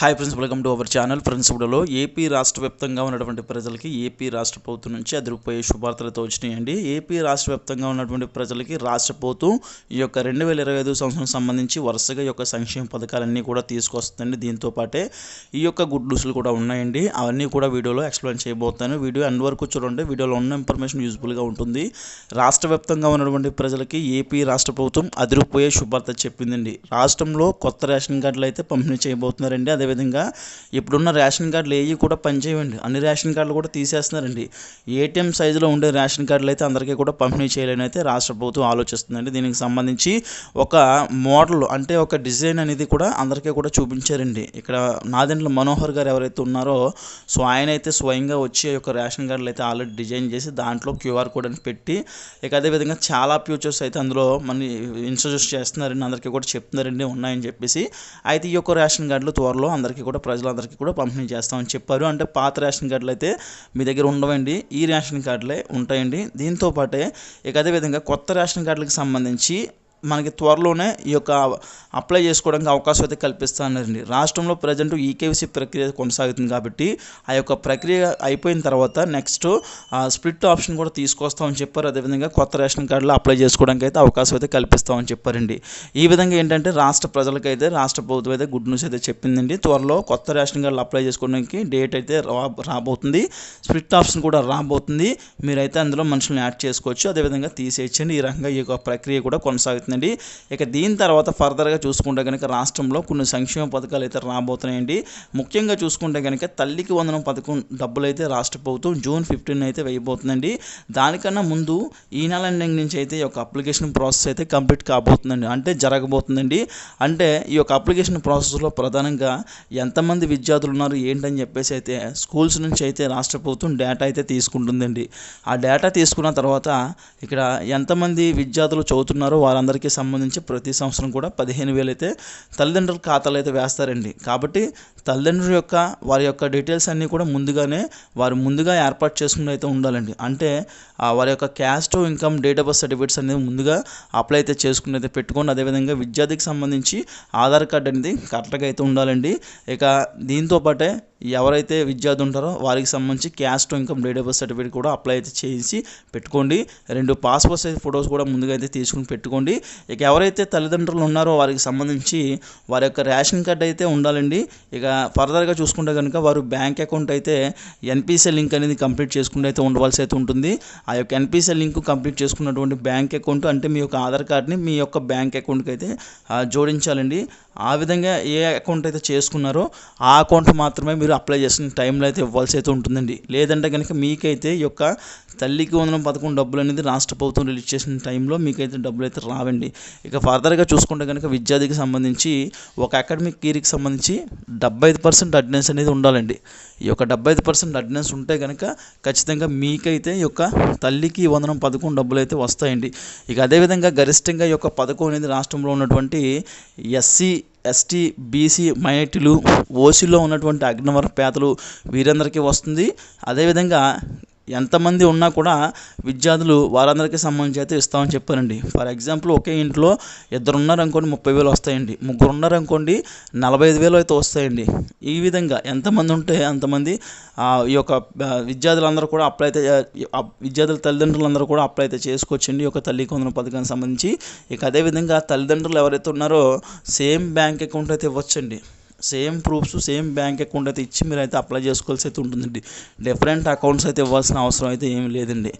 Hi friends welcome to our channel friends ఇప్పుడులో AP రాష్ట్ర వ్యాప్తంగా ఉన్నటువంటి ప్రజలకి ఏపీ రాష్ట్ర ప్రభుత్వం నుంచి అదిరిపోయే శుభార్తలతో వచ్చినాయండి. ఏపీ రాష్ట్ర వ్యాప్తంగా ఉన్నటువంటి ప్రజలకి రాష్ట్ర ప్రభుత్వం ఈ యొక్క రెండు వేల ఇరవై ఐదు సంవత్సరం సంబంధించి వరుసగా యొక్క సంక్షేమ పథకాలన్నీ కూడా తీసుకొస్తుందండి. దీంతో పాటే ఈ యొక్క గుడ్ న్యూస్లు కూడా ఉన్నాయండి. అవన్నీ కూడా వీడియోలో ఎక్స్ప్లెయిన్ చేయబోతాను. వీడియో అన్ని వరకు చూడండి. వీడియోలో ఉన్న ఇన్ఫర్మేషన్ యూజ్ఫుల్గా ఉంటుంది. రాష్ట్ర వ్యాప్తంగా ఉన్నటువంటి ప్రజలకి ఏపీ రాష్ట్ర ప్రభుత్వం అదిరిపోయే శుభార్త చెప్పిందండి. రాష్ట్రంలో కొత్త రేషన్ కార్డులు అయితే పంపిణీ చేయబోతున్నారండి. అదే అదేవిధంగా ఇప్పుడున్న రేషన్ కార్డులు ఏవి కూడా పనిచేయండి అన్ని రేషన్ కార్డులు కూడా తీసేస్తున్నారండి. ఏటీఎం సైజులో ఉండే రేషన్ కార్డులు అయితే అందరికీ కూడా పంపిణీ చేయాలని అయితే రాష్ట్ర ప్రభుత్వం ఆలోచిస్తుందండి. దీనికి సంబంధించి ఒక మోడల్ అంటే ఒక డిజైన్ అనేది కూడా అందరికీ కూడా చూపించారండి. ఇక్కడ నాదెండ్ల మనోహర్ గారు ఎవరైతే ఉన్నారో సో ఆయన అయితే స్వయంగా వచ్చి యొక్క రేషన్ కార్డులు అయితే ఆల్రెడీ డిజైన్ చేసి దాంట్లో క్యూఆర్ కోడ్ అని పెట్టి ఇక అదేవిధంగా చాలా ఫ్యూచర్స్ అయితే అందులో మన ఇన్స్ట్రడ్యూస్ చేస్తున్నారండి. అందరికీ కూడా చెప్తున్నారండి ఉన్నాయని చెప్పేసి. అయితే ఈ యొక్క రేషన్ కార్డులు త్వరలో అందరికీ కూడా ప్రజలందరికీ కూడా పంపిణీ చేస్తామని చెప్పారు. అంటే పాత రేషన్ కార్డులు అయితే మీ దగ్గర ఉండవండి ఈ రేషన్ కార్డులే ఉంటాయండి. దీంతో పాటే ఇక అదేవిధంగా కొత్త రేషన్ కార్డులకు సంబంధించి మనకి త్వరలోనే ఈ యొక్క అప్లై చేసుకోవడానికి అవకాశం అయితే కల్పిస్తానండి. రాష్ట్రంలో ప్రజెంట్ ఈకేవీసీ ప్రక్రియ కొనసాగుతుంది కాబట్టి ఆ యొక్క ప్రక్రియ అయిపోయిన తర్వాత నెక్స్ట్ స్ప్లిట్ ఆప్షన్ కూడా తీసుకొస్తామని చెప్పారు. అదేవిధంగా కొత్త రేషన్ కార్డులో అప్లై చేసుకోవడానికి అయితే అవకాశం అయితే కల్పిస్తామని చెప్పారండి. ఈ విధంగా ఏంటంటే రాష్ట్ర ప్రజలకైతే రాష్ట్ర ప్రభుత్వం అయితే గుడ్ న్యూస్ అయితే చెప్పిందండి. త్వరలో కొత్త రేషన్ కార్డులు అప్లై చేసుకోవడానికి డేట్ అయితే రా రాబోతుంది. స్ప్లిట్ ఆప్షన్ కూడా రాబోతుంది. మీరైతే అందులో మనుషులను యాడ్ చేసుకోవచ్చు. అదేవిధంగా తీసేయచ్చండి. ఈ రకంగా ఈ యొక్క ప్రక్రియ కూడా కొనసాగుతుంది. కొనసాగుతుందండి ఇక దీని తర్వాత ఫర్దర్గా చూసుకుంటే కనుక రాష్ట్రంలో కొన్ని సంక్షేమ పథకాలు అయితే రాబోతున్నాయండి. ముఖ్యంగా చూసుకుంటే కనుక తల్లికి వందనం పథకం డబ్బులు అయితే రాష్ట్ర ప్రభుత్వం జూన్ ఫిఫ్టీన్ అయితే వేయబోతుందండి. దానికన్నా ముందు ఈ నెల ఎండింగ్ నుంచి అయితే ఈ యొక్క అప్లికేషన్ ప్రాసెస్ అయితే కంప్లీట్ కాబోతుందండి. అంటే జరగబోతుందండి. అంటే ఈ యొక్క అప్లికేషన్ ప్రాసెస్లో ప్రధానంగా ఎంతమంది విద్యార్థులు ఉన్నారు ఏంటని చెప్పేసి అయితే స్కూల్స్ నుంచి అయితే రాష్ట్ర ప్రభుత్వం డేటా అయితే తీసుకుంటుందండి. ఆ డేటా తీసుకున్న తర్వాత ఇక్కడ ఎంతమంది విద్యార్థులు చదువుతున్నారో వారందరికీ సంబంధించి ప్రతి సంవత్సరం కూడా పదిహేను వేలు అయితే తల్లిదండ్రుల ఖాతాలు అయితే వేస్తారండి. కాబట్టి తల్లిదండ్రుల యొక్క వారి యొక్క డీటెయిల్స్ అన్నీ కూడా ముందుగానే వారు ముందుగా ఏర్పాటు చేసుకుని అయితే ఉండాలండి. అంటే వారి యొక్క caste income date of birth certificates అనేది ముందుగా అప్లై అయితే చేసుకుని అయితే పెట్టుకోండి అదేవిధంగా విద్యార్థికి సంబంధించి ఆధార్ కార్డు అనేది కరెక్ట్గా అయితే ఉండాలండి. ఇక దీంతో పాటే ఎవరైతే విద్యార్థి ఉంటారో వారికి సంబంధించి caste income date of birth certificate కూడా అప్లై అయితే చేసి పెట్టుకోండి. రెండు పాస్పోర్ట్ సైజ్ ఫొటోస్ కూడా ముందుగా అయితే తీసుకుని పెట్టుకోండి. ఇక ఎవరైతే తల్లిదండ్రులు ఉన్నారో వారికి సంబంధించి వారి యొక్క రేషన్ కార్డ్ అయితే ఉండాలండి. ఇక ఫర్దర్గా చూసుకుంటే కనుక వారు బ్యాంక్ అకౌంట్ అయితే ఎన్పిసి లింక్ అనేది కంప్లీట్ చేసుకుంటే అయితే ఉండవలసి అయితే ఉంటుంది. ఆ యొక్క ఎన్పిసి లింక్ కంప్లీట్ చేసుకున్నటువంటి బ్యాంక్ అకౌంట్ అంటే మీ యొక్క ఆధార్ కార్డ్ని మీ యొక్క బ్యాంక్ అకౌంట్కి అయితే జోడించాలండి. ఆ విధంగా ఏ అకౌంట్ అయితే చేసుకున్నారో ఆ అకౌంట్ మాత్రమే మీరు అప్లై చేసిన టైంలో అయితే ఇవ్వాల్సి అయితే ఉంటుందండి. లేదంటే కనుక మీకైతే ఈ యొక్క తల్లికి వందనం పథకం డబ్బులు అనేది రాష్ట్ర ప్రభుత్వం రిలీజ్ చేసిన టైంలో మీకైతే డబ్బులు అయితే రావండి. ఇక ఫర్దర్గా చూసుకుంటే కనుక విద్యార్థికి సంబంధించి ఒక అకాడమిక్ ఇయర్కి సంబంధించి డెబ్బై ఐదు పర్సెంట్ అటెండెన్స్ అనేది ఉండాలండి. ఈ యొక్క డెబ్బై ఐదు పర్సెంట్ అటెండెన్స్ ఉంటే కనుక ఖచ్చితంగా మీకైతే ఈ యొక్క తల్లికి వందనం పథకం డబ్బులు అయితే వస్తాయండి. ఇక అదేవిధంగా గరిష్టంగా ఈ యొక్క పథకం అనేది రాష్ట్రంలో ఉన్నటువంటి ఎస్సీ ఎస్టీ బీసీ మైనార్టీలు ఓసీలో ఉన్నటువంటి అగ్నివర పేదలు వీరందరికీ వస్తుంది. అదేవిధంగా ఎంతమంది ఉన్నా కూడా విద్యార్థులు వారందరికీ సంబంధించి అయితే ఇస్తామని చెప్పారండి. ఫర్ ఎగ్జాంపుల్ ఒకే ఇంట్లో ఇద్దరు ఉన్నారనుకోండి ముప్పై వేలు వస్తాయండి. ముగ్గురు ఉన్నారనుకోండి నలభై ఐదు వేలు అయితే వస్తాయండి. ఈ విధంగా ఎంతమంది ఉంటే అంతమంది ఈ యొక్క విద్యార్థులందరూ కూడా అప్లై అయితే విద్యార్థుల తల్లిదండ్రులందరూ కూడా అప్లై అయితే చేసుకోవచ్చండి. ఈ యొక్క తల్లి కొందరు పథకానికి సంబంధించి. ఇక అదేవిధంగా తల్లిదండ్రులు ఎవరైతే ఉన్నారో సేమ్ బ్యాంక్ అకౌంట్ అయితే ఇవ్వచ్చండి. Same proofs same bank account అయితే ఇచ్చి మీరు అయితే అప్లై చేసుకోవాల్సి అయితే ఉంటుందండి. డిఫరెంట్ అకౌంట్స్ అయితే ఇవ్వాల్సిన అవసరం అయితే ఏమి లేదండి.